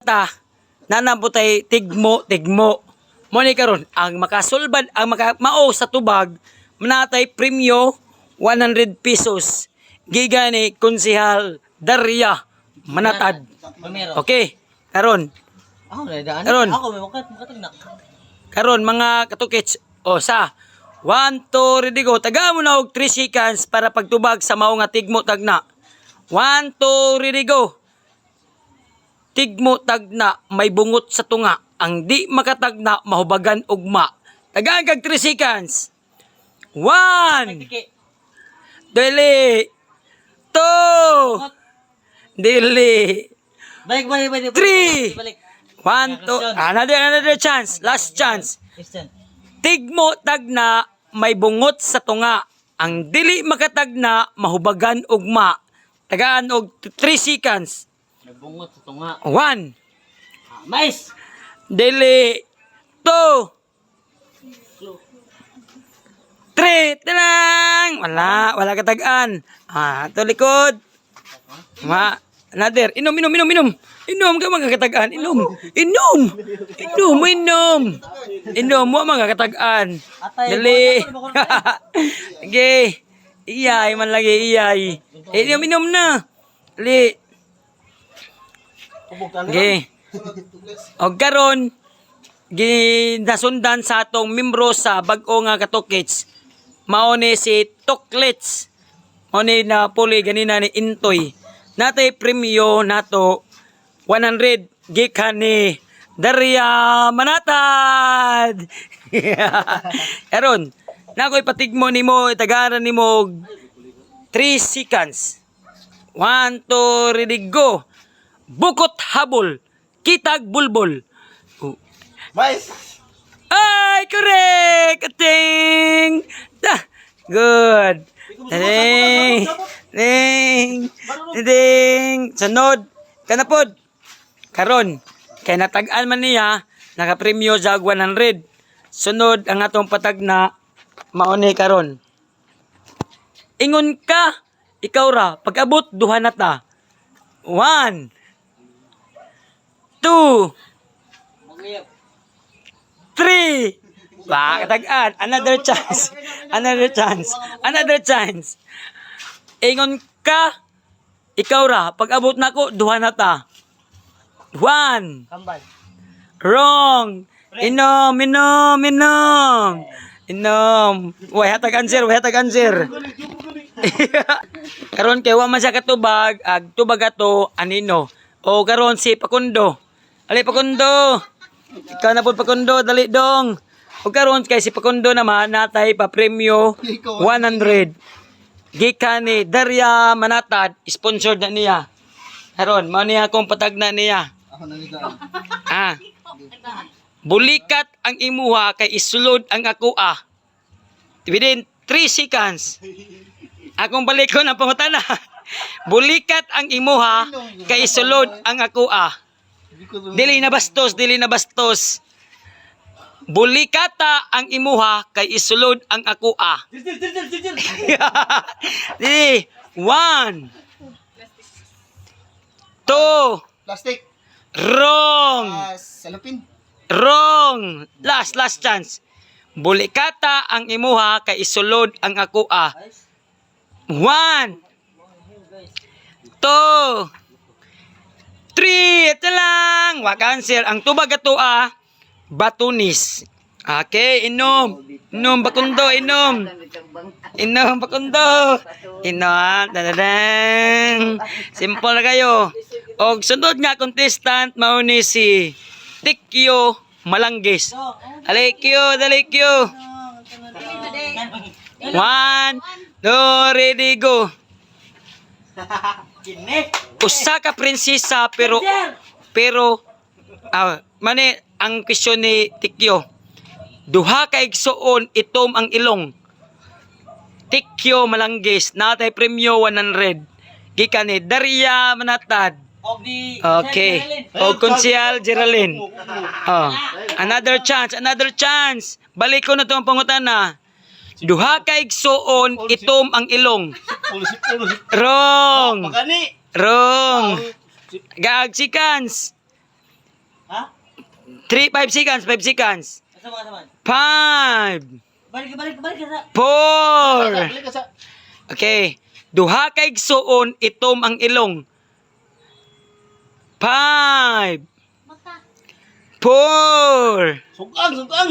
ta nanabutay tigmo tigmo. Mo ni karon ang makasulbad ang maka mao sa tubag manatay premyo 100 pesos. Giga ni konsehal Daria Manatad. Okay karon. Karon. Karon mga katukits o sa 1 2 ready go taga mo na og 3 seconds para pagtubag sa mao nga tigmo tagna. 1 2 ready go tigmo tagna may bungot sa tunga ang di makatagna mahubagan ugma tagaan kag 3 seconds 1 Kiki. dili 2 dili Balik, balik, balik. Three. Balik. 1 2 another another chance last chance tigmo tagna may bungot sa tunga. Ang dili makatagna mahubagan ugma. Tagaan og 3 seconds. May bungot sa tunga. 1 Ah, mais! dili 2 3 talang wala wala katagaan. Ah, to likod. Ma, another. Inom, inom, inom, inom. Inom ka mga katagaan. Inom. Inom. Inom, inom. Inom mo mga katagaan. Atay, Dali. Sige. Iyay man lagi, iyay. Eh, inom, inom na. Dali. Sige. O karon ginasundan sa atong membro sa bag-o nga katukits. Mao ni si Tuklits. Mao ni na puli ganina ni Intoy. Natay premyo nato 100 gikan ni Daria Manatad. Karon, nakoy patigmo nimo itagaran nimo 3 seconds. 1 2 ready go. Bukot habol, kitag bulbol. Oh. Mais! Ay, correct! Ating! Da! Good! Ding! Ding! Ding! Sunod! Kanapod! Karon, kay natag-an man niya, nakapremyo jag 100. Sunod ang atong patag na mauni karon. Ingon ka, ikaw ra, pag-abot duha na ta. One, two. Three. Ba, katagaan. Another chance. Another chance. Another chance. Ingon ka. Ikaw ra. Pag abot na ko, duha na ta. One. Wrong. Inom, inom, inom. Inom. Way hatag answer, way hatag answer. karon kay wa man siya katubag, ag tubag ato anino. O karon si Pakundo. Ali Pakundo. Ikaw na po Pakundo, dali dong. O karon kay si Pakundo naman natay pa premyo 100. Gikan ni Daria Manatad, sponsored na niya. Karon, mao niya akong patagna niya. Ako na. Ah. Bulikat ang imuha kay isulod ang ako ah. Within 3 seconds. Akong balik ko ng pangutana. Bulikat ang imuha kay isulod ang ako ah. Dili na bastos, dili na bastos. Bulikata ang imuha kay isulod ang ako ah. Dili. One. Two. Plastic. Wrong. Ah, salupin. Wrong. Last, last chance. Bulikata ang imuha kay isulod ang ako ah. One. Two. Three. Lang. Wag answer. Ang tubag ato ah. Batunis. Okay, inom. Inom, bakundo, inom. Inom, bakundo. Inom. Dadadang. Simple na kayo. Og sunod nga contestant, mao ni si Tikyo Malanggis. Alikyo, dalikyo. One, two, ready, go. Usa ka prinsesa pero pero ah mani ang question ni Tikyo. Duha ka igsuon itom ang ilong. Tikyo Malanggis natay premyo 100. Gikan ni Daria Manatad. Okay. O Konsyal Geraldine. Oh. Another chance, another chance. Balik ko na to ang pangutana. Duha ka igsuon itom ang ilong. Pulo si pulo si. Wrong. Magani. Wrong. Gag seconds. Ha? 3, 5 seconds, 5 seconds. Asa man? 5, Balik, balik, balik ka sa... 4, Balik ka sa... Okay. Duha kay suon itom ang ilong. Five. Four. Sugang, sugang.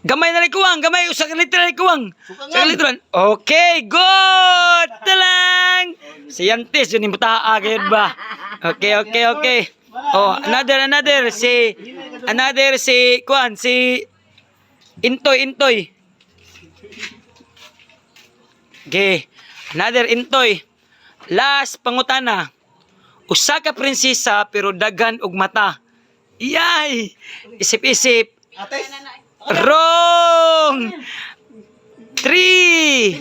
Gamay na rin kuwang. Gamay. Usa ka litra na rin kuwang. Usa ka litra. Okay. Good. Talang. Si Yantis. Yun yung butaa. Kaya ba? Okay, okay, okay. Oh, another, another. Si, another si, kuwan, si, Intoy, Intoy. Okay. Another Intoy. Last pangutana. Usa ka prinsesa pero daghan og mata. Iyay! Isip-isip. Wrong! Three!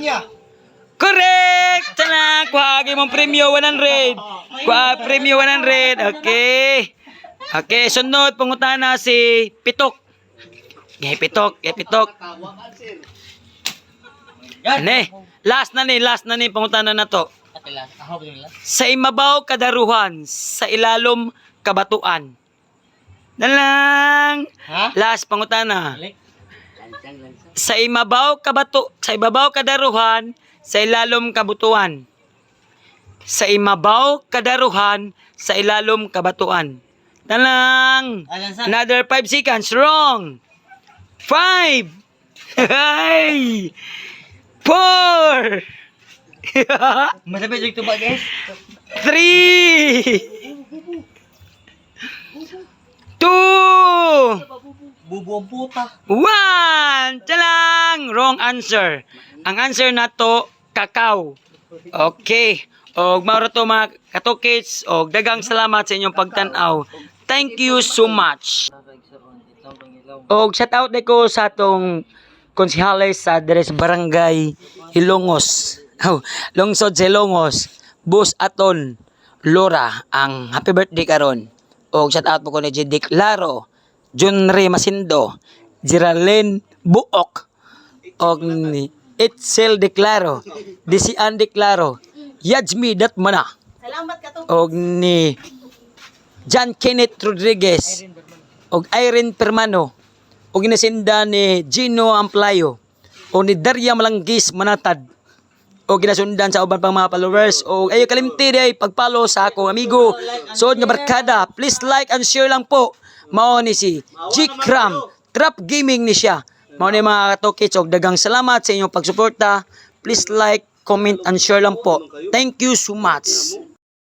Correct! Tala! Kuha kay mong premyo 100. Kuha premyo 100. Okay. Okay, sunod pangutana si Pitok. Gay Pitok, gay Pitok. Ane, last na ni, last na ni pangutana na to. Ako nila. Sa imabaw kadaruhan, sa ilalom kabatuan. Nalang. Ha? Last pangutana. Sa imabaw kabato, sa ibabaw kadaruhan, sa ilalom kabutuan. Sa imabaw kadaruhan, sa ilalom kabatuan. Sa... Another 5 seconds. Wrong. 5. Hey. 4. Masabit yung tuba guys. Three. Two. Bubo ang puta. One. Talang. Answer. Ang answer na to, kakao. Okay. Og mauro to mga katukits. Og dagang salamat sa inyong pagtanaw. Thank you so much. Og shout out ko sa atong konsihales sa Deres Barangay Hilongos. Oh, lungsod sa Hilongos. Bus Aton Lora ang happy birthday karon. Og shout out po ko ni Jidik Laro, Junre Masindo, Geraldine Buok, og ni Itzel Declaro, Disian Declaro, Yajmi Datmana. Salamat ka to. og ni John Kenneth Rodriguez. Og Irene Permano. Og ginasinda ni Gino Amplayo o ni Daria Malanggis Manatad. O ginasundan sa uban pang mga followers. O ayo kalimti day pagpalo sa akong amigo. Suod nga barkada. Please like and share lang po. Mao ni si G Cram. Trap Gaming ni siya mao ni mga katokits og dagang salamat sa inyong pagsuporta. Please like comment and share lang po. Thank you so much